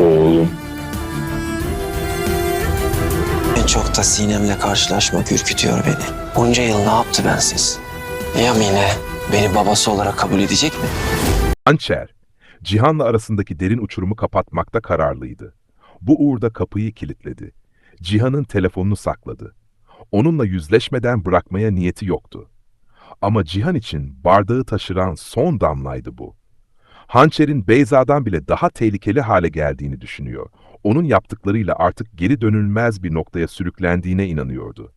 Oğlum. En çok da Sinem'le karşılaşmak ürkütüyor beni. Bunca yıl ne yaptı bensiz? Ya Mine beni babası olarak kabul edecek mi? Hançer, Cihan'la arasındaki derin uçurumu kapatmakta kararlıydı. Bu uğurda kapıyı kilitledi. Cihan'ın telefonunu sakladı. Onunla yüzleşmeden bırakmaya niyeti yoktu. Ama Cihan için bardağı taşıran son damlaydı bu. Hançer'in Beyza'dan bile daha tehlikeli hale geldiğini düşünüyor. Onun yaptıklarıyla artık geri dönülmez bir noktaya sürüklendiğine inanıyordu.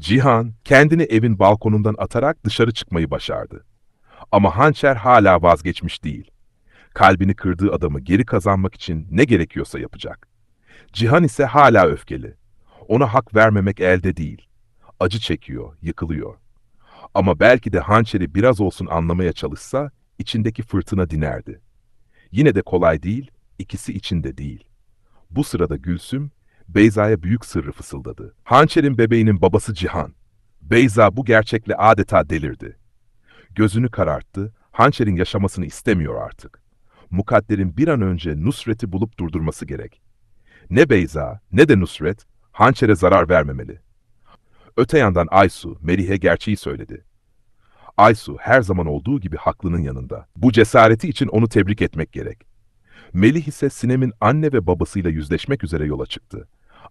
Cihan, kendini evin balkonundan atarak dışarı çıkmayı başardı. Ama Hançer hala vazgeçmiş değil. Kalbini kırdığı adamı geri kazanmak için ne gerekiyorsa yapacak. Cihan ise hala öfkeli. Ona hak vermemek elde değil. Acı çekiyor, yıkılıyor. Ama belki de Hançer'i biraz olsun anlamaya çalışsa, içindeki fırtına dinerdi. Yine de kolay değil, ikisi içinde değil. Bu sırada Gülsüm, Beyza'ya büyük sırrı fısıldadı. Hançer'in bebeğinin babası Cihan. Beyza bu gerçekle adeta delirdi. Gözünü kararttı, Hançer'in yaşamasını istemiyor artık. Mukadder'in bir an önce Nusret'i bulup durdurması gerek. Ne Beyza ne de Nusret, Hançer'e zarar vermemeli. Öte yandan Aysu, Melih'e gerçeği söyledi. Aysu her zaman olduğu gibi haklının yanında. Bu cesareti için onu tebrik etmek gerek. Melih ise Sinem'in anne ve babasıyla yüzleşmek üzere yola çıktı.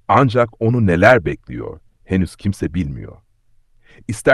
Ancak onu neler bekliyor henüz kimse bilmiyor. İster